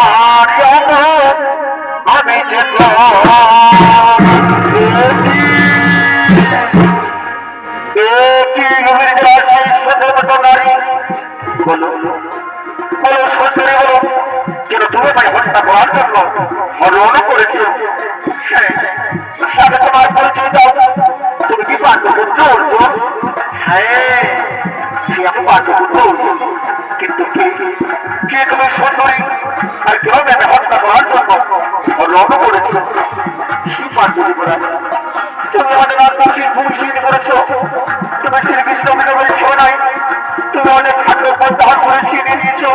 আমার আমি বলো বলো সুন্দরী বলো কিন্তু তুমি ভাই হত্যা করার জন্য হরণ করেছ সাথে তোমার পরিচয় দাও তুমি কি পাঠ্যপুত্র অর্জুন হ্যাঁ আমি পাঠ্যপুত্র অর্জুন কিন্তু কে? তুমি সুন্দরী আর কেউ আমি হত্যা করার জন্য হরণ করেছ? কি করা। তুমি আমাদের আত্মশীল ভূমিহীন করেছ। তুমি শ্রীকৃষ্ণ বিনোদনের নাই। তুমি অনেক খাদ্য প্রত্যাহার করে ছিনিয়ে নিয়েছো।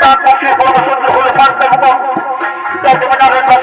তার পক্ষে পরমসত্র হলো পাঁচটা হুকুম তাই তুমি নাগরাজ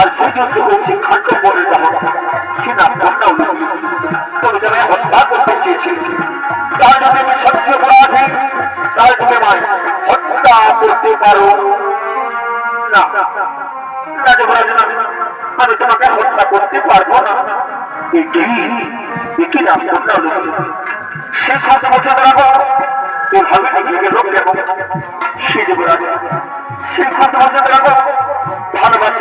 আর যুদ্ধ করেছে খাদ্য পরে যাওয়া সে নাম তবে তারা হত্যা করতে চেয়েছে তার যদি আমি সত্য অপরাধী তাহলে তুমি আমায় হত্যা করতে পারো। না আমি তোমাকে হত্যা করতে পারব না। এটি এটি নাম কন্যা উঠেছে সে সাত বছর রাখো এভাবে ভেঙে লোক এবং সে যুবরাজ সে সাত বছর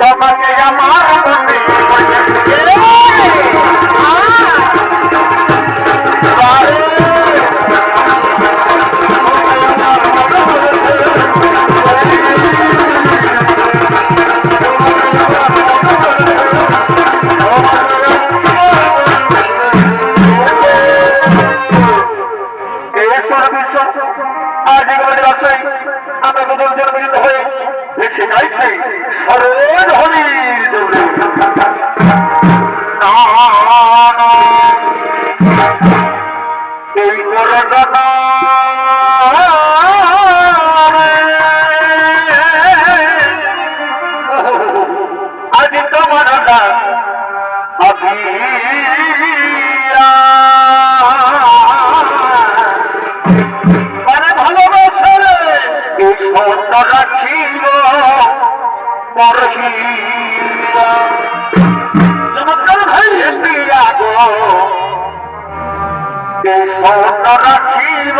তোমাকে আমার মনে পড়িছে এই এসে গাইছি সরোজ হরির দৌড়ে। এই মরদানা আজ তোমার নাম মানে ভালোবাসার চমৎকার ভাই দিয়া গো রাখিব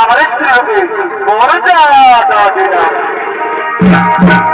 আমার স্ত্রী হবে মর্যাদা দিলাম আমার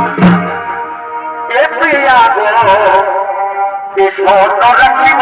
রাখিব